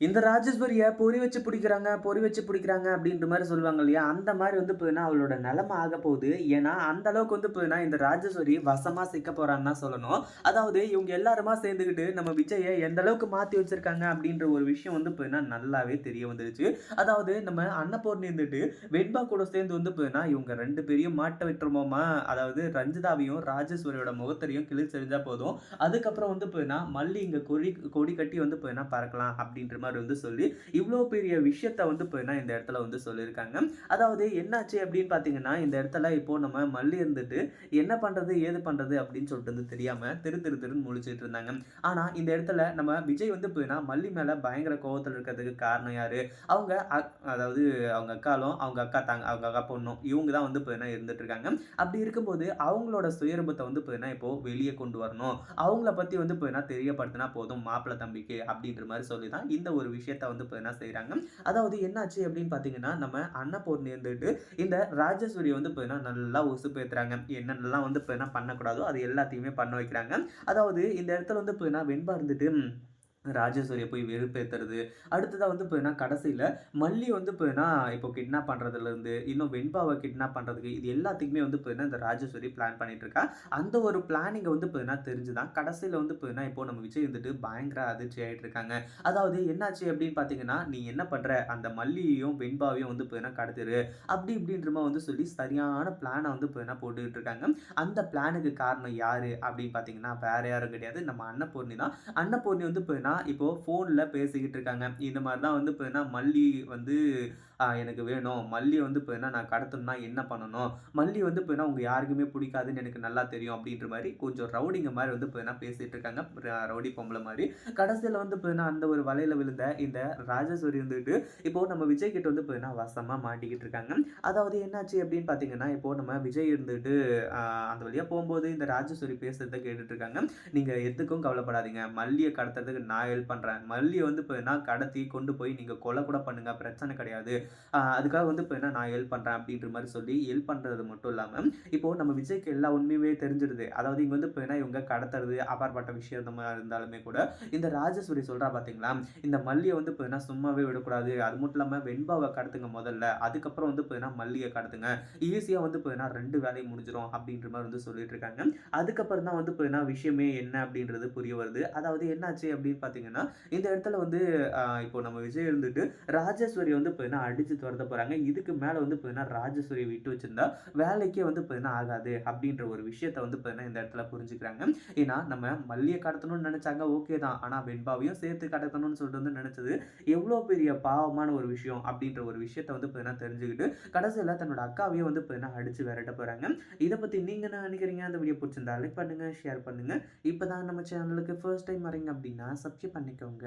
இந்த ராஜேஸ்வரியை பொறி வச்சு பிடிக்கிறாங்க, பொறி வச்சு பிடிக்கிறாங்க அப்படின்ற மாதிரி சொல்லுவாங்க இல்லையா? அந்த மாதிரி வந்து பார்த்தீங்கன்னா, அவளோட நிலமை ஆக ஆகப்போகுது. ஏன்னா, அந்த அளவுக்கு வந்து பார்த்தீங்கன்னா, இந்த ராஜேஸ்வரி வசமா சிக்க போறான்னு தான் சொல்லணும். அதாவது இவங்க எல்லாருமா சேர்ந்துக்கிட்டு நம்ம விஜயை எந்த அளவுக்கு மாற்றி வச்சிருக்காங்க அப்படின்ற ஒரு விஷயம் வந்து பார்த்தீங்கன்னா, நல்லாவே தெரிய வந்துருச்சு. அதாவது நம்ம அன்னபூர்ணி இருந்துட்டு வெண்பா கூட சேர்ந்து வந்து பார்த்தீங்கன்னா, இவங்க ரெண்டு பேரையும் மாட்ட விட்டுருமோமா அதாவது ரஞ்சிதாவையும், ராஜேஸ்வரியோட முகத்தரையும் கிழிச்செறிஞ்சா போதும். அதுக்கப்புறம் வந்து பார்த்தீங்கன்னா, மல்லி இங்க கொடி கொடி கட்டி வந்து பார்த்தீங்கன்னா பறக்கலாம் அப்படின்ற மாதிரி வந்து சொல்லி, இவ்வளோ பெரிய விஷயத்த வந்து பார்த்தீங்கன்னா, இந்த இடத்துல வந்து சொல்லியிருக்காங்க. அதாவது என்னாச்சு அப்படின்னு பார்த்தீங்கன்னா, இந்த இடத்துல இப்போ நம்ம மல்லி இருந்துட்டு என்ன பண்ணுறது ஏது பண்ணுறது அப்படின்னு சொல்லிட்டு வந்து தெரியாமல் திரு திரு திருன்னு முழிச்சிட்டு இருந்தாங்க. ஆனால் இந்த இடத்துல நம்ம விஜய் வந்து பார்த்தீங்கன்னா, மல்லி மேலே பயங்கர கோபத்தில் இருக்கிறதுக்கு காரணம் யார் அவங்க அக் அதாவது அவங்க அக்காலும் அவங்க அக்கா தாங்க அவங்க அக்கா பொண்ணும் இவங்க தான் வந்து பார்த்தீங்கன்னா இருந்துட்டு இருக்காங்க. அப்படி இருக்கும்போது அவங்களோட சுயரூபத்தை வந்து பார்த்தீங்கன்னா, இப்போ வெளியே கொண்டு வரணும். அவங்கள பற்றி வந்து பார்த்தீங்கன்னா தெரியப்படுத்தினா போதும் மாப்பிள்ளை தம்பிக்கு அப்படின்ற மாதிரி சொல்லி தான் இந்த ஒரு விஷயத்த வந்து இப்போ என்ன செய்கிறாங்க அதாவது என்னாச்சு அப்படின்னு பார்த்தீங்கன்னா, நம்ம அன்னபூர்ணி இருந்துட்டு இந்த ராஜேஸ்வரிய வந்து பார்த்தீங்கன்னா நல்லா உசுப்பேத்துறாங்க. என்னென்னலாம் வந்து இப்போ என்ன பண்ணக்கூடாதோ அது எல்லாத்தையுமே பண்ண வைக்கிறாங்க. அதாவது இந்த இடத்துல வந்து பார்த்தீங்கன்னா வெண்பா இருந்துட்டு ராஜேஸ்வரியை போய் வெறுப்பேற்றுறது அடுத்ததாக வந்து இப்போ என்ன கடைசியில் மல்லி வந்து பார்த்தீங்கன்னா, இப்போ கிட்னாப் பண்ணுறதுலேருந்து இன்னும் வெண்பாவை கிட்னாப் பண்ணுறதுக்கு இது எல்லாத்துக்குமே வந்து இப்போ என்ன இந்த ராஜேஸ்வரி பிளான் பண்ணிட்டு இருக்கா. அந்த ஒரு பிளானிங்கை வந்து பார்த்தீங்கன்னா தெரிஞ்சு தான் கடைசியில் வந்து இப்போ என்ன இப்போ நம்ம விஜய் வந்துட்டு பயங்கர அதிர்ச்சி ஆகிட்டு இருக்காங்க. அதாவது என்னாச்சு அப்படின்னு பார்த்தீங்கன்னா, "நீ என்ன பண்ணுற அந்த மல்லியையும், வெண்பாவையும் வந்து இப்போ என்ன கடத்திரு." அப்படி இப்படின்றமா வந்து சொல்லி சரியான பிளானை வந்து இப்போ என்ன போட்டுக்கிட்டு இருக்காங்க. அந்த பிளானுக்கு காரணம் யார் அப்படின்னு பார்த்தீங்கன்னா, வேற யாரும் கிடையாது. நம்ம அன்னபூர்ணி தான். அன்னபூர்ணி வந்து பார்த்தீங்கன்னா, இப்போது ஃபோனில் பேசிக்கிட்டு இருக்காங்க. இந்த மாதிரி தான் வந்து பார்த்தீங்கன்னா, மல்லி வந்து எனக்கு வேணும். மல்லி வந்து இப்போ என்ன நான் கடத்தணும்னா என்ன பண்ணணும்? மல்லி வந்து இப்போன்னா உங்கள் யாருக்குமே பிடிக்காதுன்னு எனக்கு நல்லா தெரியும் அப்படின்ற மாதிரி கொஞ்சம் ரவுடிங்க மாதிரி வந்து இப்போ என்ன பேசிகிட்டு இருக்காங்க. ரவுடி பொம்பளை மாதிரி கடைசியில் வந்து பார்த்தீங்கன்னா, அந்த ஒரு வலையில் விழுந்த இந்த ராஜேஸ்வரி வந்துட்டு இப்போது நம்ம விஜய் கிட்ட வந்து இப்போன்னா வசமாக மாட்டிக்கிட்டு இருக்காங்க. அதாவது என்னாச்சு அப்படின்னு பார்த்தீங்கன்னா, இப்போது நம்ம விஜய் இருந்துட்டு அந்த வழியாக போகும்போது இந்த ராஜேஸ்வரி பேசுகிறத கேட்டுட்டு இருக்காங்க. நீங்கள் எதுக்கும் கவலைப்படாதீங்க. மல்லியை கடத்துறதுக்கு நான் ஹெல்ப் பண்ணுறேன் மல்லியை வந்து இப்போ என்ன கடத்தி கொண்டு போய் நீங்கள் கொலை கூட பண்ணுங்க. பிரச்சனை கிடையாது. அதுக்காக வந்து இப்போ என்ன நான் ஹெல்ப் பண்ணுறேன் அப்படின்ற மாதிரி சொல்லி ஹெல்ப் பண்ணுறது மட்டும் இல்லாமல் இப்போ நம்ம விஜய்க்கு எல்லா உண்மையுமே தெரிஞ்சிருது. அதாவது இங்கே வந்து இப்போ என்ன இவங்க கடத்துறது அப்பாற்பட்ட மாதிரி இருந்தாலுமே கூட, இந்த ராஜேஸ்வரி சொல்கிறா பார்த்தீங்களா, "இந்த மல்லியை வந்து இப்போ என்ன சும்மாவே விடக்கூடாது. அது மட்டும் இல்லாமல் வெண்பாவை கடத்துங்க முதல்ல. அதுக்கப்புறம் வந்து இப்போ என்ன மல்லியை கடத்துங்க. ஈஸியாக வந்து இப்போ என்ன ரெண்டு வேலையும் முடிஞ்சிடும் அப்படின்ற மாதிரி வந்து சொல்லிட்டு இருக்காங்க. அதுக்கப்புறம் தான் வந்து இப்போ என்ன விஷயமே என்ன அப்படின்றது புரிய வருது. அதாவது என்னாச்சு அப்படின்னு பார்த்தீங்கன்னா, இந்த இடத்துல வந்து இப்போ நம்ம விஜய் இருந்துட்டு ராஜேஸ்வரி வந்து பார்த்தீங்கன்னா, அடிச்சு துரத்த போகிறாங்க இதுக்கு மேலே வந்து பார்த்தீங்கன்னா, ராஜேஸ்வரி விட்டு வச்சிருந்தா வேலைக்கே வந்து பார்த்தீங்கன்னா ஆகாது அப்படின்ற ஒரு விஷயத்தை வந்து பார்த்தீங்கன்னா, இந்த இடத்துல புரிஞ்சுக்கிறாங்க. ஏன்னா, நம்ம மல்லியை கடத்தணும்னு நினச்சாங்க ஓகே தான். ஆனால் வெண்பாவையும் சேர்த்து கடத்தணும்னு சொல்லிட்டு வந்து நினச்சது எவ்வளோ பெரிய பாவமான ஒரு விஷயம் அப்படின்ற ஒரு விஷயத்த வந்து பார்த்தீங்கன்னா தெரிஞ்சுக்கிட்டு, கடைசியில் தன்னோட அக்காவையும் வந்து பார்த்தீங்கன்னா, அடிச்சு விரட்ட போகிறாங்க இதை பற்றி நீங்கள் என்ன நினைக்கிறீங்க அந்த வீடியோ பிடிச்சிருந்தா லைக் பண்ணுங்கள் ஷேர் பண்ணுங்க. இப்போ தான் நம்ம சேனலுக்கு ஃபர்ஸ்ட் டைம் வரீங்க அப்படின்னா சப்ஸ்கிரைப் பண்ணிக்கோங்க.